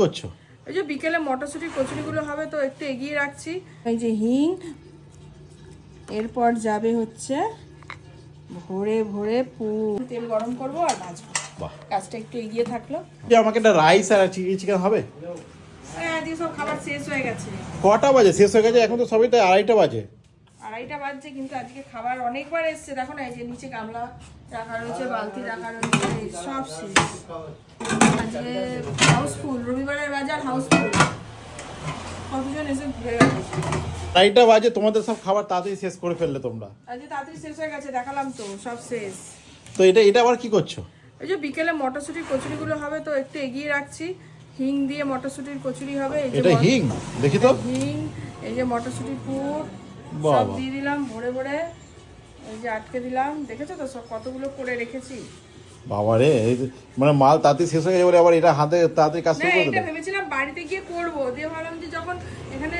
করছ? এই যে বিকেলে মটরশুঁটি কচুরিগুলো হবে তো একটু এগিয়ে রাখছি। এই যে হিং এরপর যাবে হচ্ছে ভোরে ভোরে পুর। তেল গরম করব আর ভাজবো। বাহ। কাজটা একটু এগিয়ে থাকল। যে আমাকে একটা রাইস আর চিলি চিকেন হবে? হ্যাঁ আজকে সব খাবার শেষ হয়ে গেছে। কটা বাজে? শেষ হয়ে গেছে এখন তো সবই তো আড়াইটা বাজে। আড়াইটা বাজছে কিন্তু আজকে খাবার অনেকবার এসছে। দেখো না এই যে নিচে গামলা রাখা রয়েছে বালতি রাখা রয়েছে সব শেষ। আজকে হাউসফুল রবিবারের বাজার হাউসফুল। কতজন এসে ঘুরে আড়াইটা বাজে তোমাদের সব খাবার তাড়াতাড়ি শেষ করে ফেললে তোমরা। আজকে তাড়াতাড়ি শেষ হয়ে গেছে দেখালাম তো সব শেষ। তো এটা এটা আবার কি করছ? এই যে বিকেলে মটরশুটির কচুরিগুলো হবে তো একটু এগিয়ে রাখছি। হিং দিয়ে মটরশুটির কচুরি হবে এই যে এটা হিং? দেখি তো। হিং এই যে মটরশুটির পুর। সব দিয়ে দিলাম ভরে ভরে। এই যে আটকে দিলাম দেখেছ তো সব কতগুলো করে রেখেছি? বাবা রে মানে মাল তাড়াতাড়ি শেষ হয়ে গেছে আবার এটা হাতে তাড়াতাড়ি কাজ না শুরু করে এটা ভেবেছিলাম বাড়িতে গিয়ে করব দিয়ে ভাবলাম যে যখন এখানে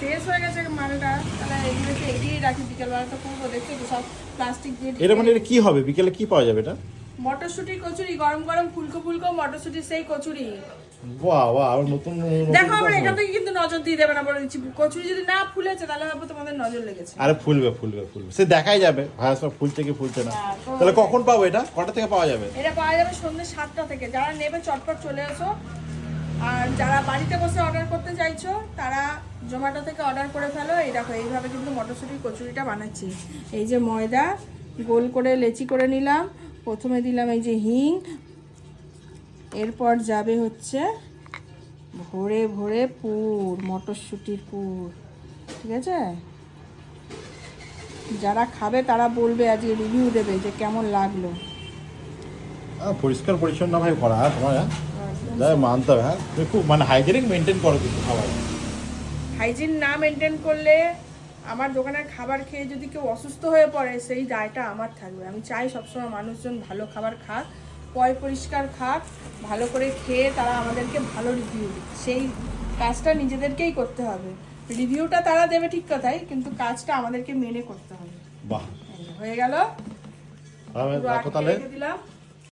শেষ হয়ে গেছে মালটা তাহলে এগুলোকে এগিয়ে রাখি বিকেলবেলাটা করব দেখছ তো সব প্লাস্টিক দিয়ে এটা মানে এটা কি হবে? বিকেলে কি পাওয়া যাবে এটা? মটরশুটির কচুরি গরম গরম ফুলকো ফুলকো মটরশুটির সেই কচুরি। বাহ বাহ নতুন দেখো আমরা থেকে কিন্তু নজর দিয়ে দেবে না বলে দিচ্ছি কচুরি যদি না ফুলেছে তাহলে ভাববো তোমাদের নজর লেগেছে। আরে ফুলবে ফুলবে ফুলবে। সে দেখাই যাবে ভাইয়া সব ফুলছে কি ফুলছে না। হ্যাঁ, তাহলে কখন পাবো এটা? কটা থেকে পাওয়া যাবে? এটা পাওয়া যাবে সন্ধ্যে সাতটা থেকে। যারা নেবে চটপট চলে এসো। আর যারা বাড়িতে বসে অর্ডার করতে চাইছো তারা জোম্যাটো থেকে অর্ডার করে ফেলো। এই দেখো এইভাবে কিন্তু মটরশুঁটির কচুরিটা বানাচ্ছি। এই যে ময়দা গোল করে লেচি করে নিলাম। প্রথমে দিলাম এই যে হিং এরপর যাবে হচ্ছে ভোরে ভোরে পুর মটরশুঁটির পুর ঠিক আছে? যারা খাবে তারা বলবে আজকে রিভিউ দেবে যে কেমন লাগল। পরিষ্কার পরিচ্ছন্ন ভাই করা তোমার হ্যাঁ? মানতে হবে হ্যাঁ? খুব মানে হাইজেনিক মেনটেন করো কিন্তু খাবার। হাইজিন না মেনটেন করলে আমার দোকানের খাবার খেয়ে যদি কেউ অসুস্থ হয়ে পড়ে সেই দায়টা আমার থাকবে। আমি চাই সবসময় মানুষজন ভালো খাবার খাক। পয় পরিষ্কার খাক ভালো করে খেয়ে তারা আমাদেরকে ভালো রিভিউ সেই কাজটা নিজেদেরকেই করতে হবে। রিভিউটা তারা দেবে ঠিক কথাই কিন্তু কাজটা আমাদেরকে মেনে করতে হবে। বাহ। হয়ে গেল। দিলাম।